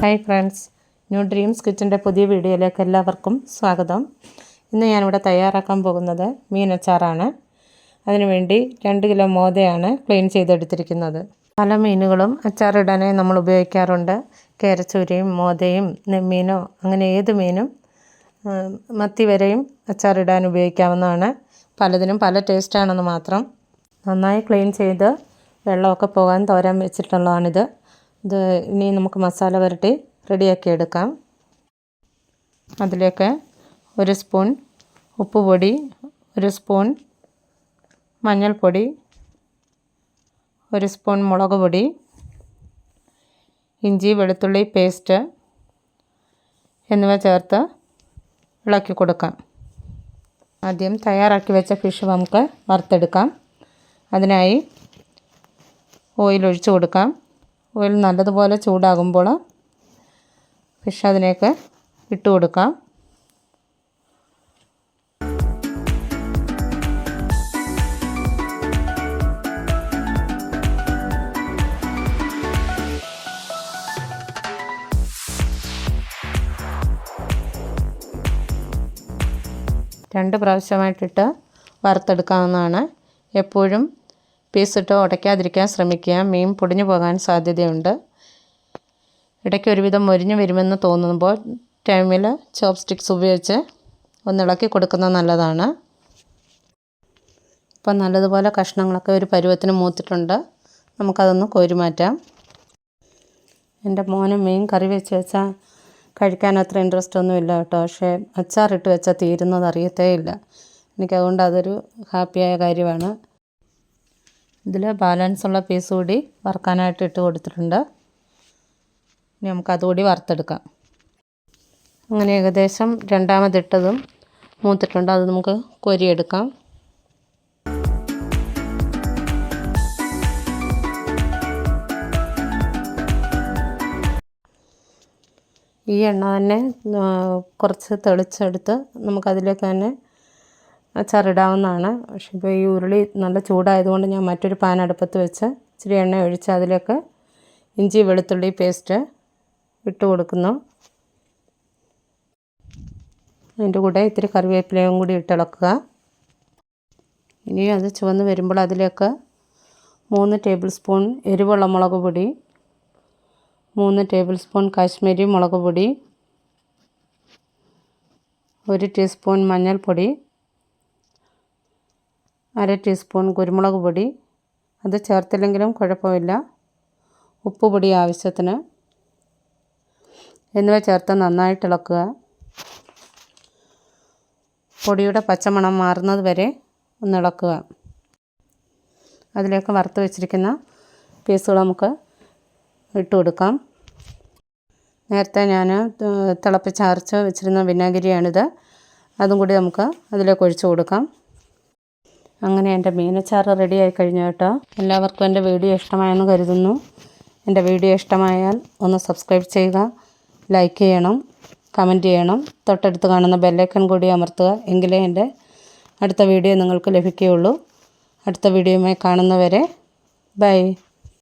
Hi friends new dreams കിച്ചന്റെ പുതിയ വീഡിയോയിലേക്ക് എല്ലാവർക്കും സ്വാഗതം. ഇന്ന് ഞാനിവിടെ തയ്യാറാക്കാൻ പോകുന്നത് മീനച്ചാറാണ് അതിനുവേണ്ടി രണ്ട് കിലോ മോദയാണ് ക്ലീൻ ചെയ്തെടുത്തിരിക്കുന്നത്. പല മീനുകളും അച്ചാറിടാനായി നമ്മൾ ഉപയോഗിക്കാറുണ്ട്. കേരച്ചൂരയും മോദയും നെമ്മീനോ അങ്ങനെ ഏത് മീനും മത്തി വരെയും അച്ചാറിടാൻ ഉപയോഗിക്കാവുന്നതാണ്. പലതിനും പല ടേസ്റ്റാണെന്ന് മാത്രം. നന്നായി ക്ലീൻ ചെയ്ത് വെള്ളമൊക്കെ പോകാൻ തോരാൻ വെച്ചിട്ടുള്ളതാണിത്. ഇത് ഇനി നമുക്ക് മസാല പുരട്ടി റെഡിയാക്കി എടുക്കാം. അതിലേക്ക് ഒരു സ്പൂൺ ഉപ്പുപൊടി ഒരു സ്പൂൺ മഞ്ഞൾപ്പൊടി ഒരു സ്പൂൺ മുളക് പൊടി ഇഞ്ചി വെളുത്തുള്ളി പേസ്റ്റ് എന്നിവ ചേർത്ത് ഇളക്കി കൊടുക്കാം. ആദ്യം തയ്യാറാക്കി വെച്ച ഫിഷ് നമുക്ക് വറുത്തെടുക്കാം. അതിനായി ഓയിൽ ഒഴിച്ച് കൊടുക്കാം. ഓയിൽ നല്ലതുപോലെ ചൂടാകുമ്പോൾ ഫിഷ് അതിനെയൊക്കെ ഇട്ട് കൊടുക്കാം. രണ്ട് പ്രാവശ്യമായിട്ടിട്ട് വറുത്തെടുക്കാവുന്നതാണ്. എപ്പോഴും പീസിട്ട് ഉടയ്ക്കാതിരിക്കാൻ ശ്രമിക്കുക. മീൻ പൊടിഞ്ഞു പോകാൻ സാധ്യതയുണ്ട്. ഇടയ്ക്ക് ഒരുവിധം മുരിഞ്ഞു വരുമെന്ന് തോന്നുമ്പോൾ ടൈമിൽ ചോപ്പ് സ്റ്റിക്സ് ഉപയോഗിച്ച് ഒന്ന് ഇളക്കി കൊടുക്കുന്നത് നല്ലതാണ്. ഇപ്പം നല്ലതുപോലെ കഷ്ണങ്ങളൊക്കെ ഒരു പരുവത്തിന് മൂത്തിട്ടുണ്ട്. നമുക്കതൊന്ന് കോരി മാറ്റാം. എന്റെ മോന് മീൻ കറി വെച്ച് വെച്ചാൽ കഴിക്കാൻ അത്ര ഇൻട്രസ്റ്റ് ഒന്നുമില്ല കേട്ടോ. പക്ഷേ അച്ചാറിട്ട് വെച്ചാൽ തീരുന്നത് അറിയത്തേ ഇല്ല. എനിക്കതുകൊണ്ട് അതൊരു ഹാപ്പിയായ കാര്യമാണ്. ഇതിൽ ബാലൻസ് ഉള്ള പീസ് കൂടി വറുക്കാനായിട്ട് ഇട്ട് കൊടുത്തിട്ടുണ്ട്. ഇനി നമുക്ക് അതുകൂടി വറുത്തെടുക്കാം. അങ്ങനെ ഏകദേശം രണ്ടാമതിട്ടതും മൂത്തിട്ടുണ്ട്. അത് നമുക്ക് കൊരിയെടുക്കാം. ഈ എണ്ണ തന്നെ കുറച്ച് തെളിച്ചെടുത്ത് നമുക്കതിലേക്ക് തന്നെ അച്ചാറിടാവുന്നതാണ് പക്ഷേ ഇപ്പോൾ ഈ ഉരുളി നല്ല ചൂടായതുകൊണ്ട് ഞാൻ മറ്റൊരു പാൻ അടുപ്പത്ത് വെച്ച് ഇച്ചിരി എണ്ണ ഒഴിച്ച് അതിലേക്ക് ഇഞ്ചി വെളുത്തുള്ളി പേസ്റ്റ് ഇട്ട് കൊടുക്കുന്നു. അതിന്റെ കൂടെ ഇത്തിരി കറിവേപ്പിലയും കൂടി ഇട്ടിളക്കുക ഇനി അത് ചുവന്ന് വരുമ്പോൾ അതിലേക്ക് മൂന്ന് ടേബിൾ സ്പൂൺ എരിവുള്ള മുളക് പൊടി മൂന്ന് ടേബിൾ സ്പൂൺ കാശ്മീരി മുളക് പൊടി ഒരു ടീസ്പൂൺ മഞ്ഞൾപ്പൊടി അര ടീസ്പൂൺ കുരുമുളക് പൊടി. അത് ചേർത്തില്ലെങ്കിലും കുഴപ്പമില്ല. ഉപ്പ് പൊടി ആവശ്യത്തിന്. എന്നിവ ചേർത്ത് നന്നായിട്ട് ഇളക്കുക. പൊടിയുടെ പച്ചമണം മാറുന്നത് വരെ ഒന്ന് ഇളക്കുക. അതിലേക്ക് വറുത്ത് വെച്ചിരിക്കുന്ന പീസുകൾ നമുക്ക് ഇട്ട് കൊടുക്കാം. നേരത്തെ ഞാൻ തിളപ്പിച്ചരച്ച് വെച്ചിരുന്ന വിനാഗിരിയാണിത്. അതും കൂടി നമുക്ക് അതിലേക്ക് ഒഴിച്ചു കൊടുക്കാം. അങ്ങനെ എന്റെ മീനച്ചാറ് റെഡിയായി കഴിഞ്ഞു കേട്ടോ. എല്ലാവർക്കും എന്റെ വീഡിയോ ഇഷ്ടമായെന്ന് കരുതുന്നു. എന്റെ വീഡിയോ ഇഷ്ടമായാൽ ഒന്ന് സബ്സ്ക്രൈബ് ചെയ്യുക ലൈക്ക് ചെയ്യണം കമന്റ് ചെയ്യണം തൊട്ടടുത്ത് കാണുന്ന ബെല്ലൈക്കൺ കൂടി അമർത്തുക എങ്കിലേ എന്റെ അടുത്ത വീഡിയോ നിങ്ങൾക്ക് ലഭിക്കുകയുള്ളൂ. അടുത്ത വീഡിയോയുമായി കാണുന്നവരെ ബൈ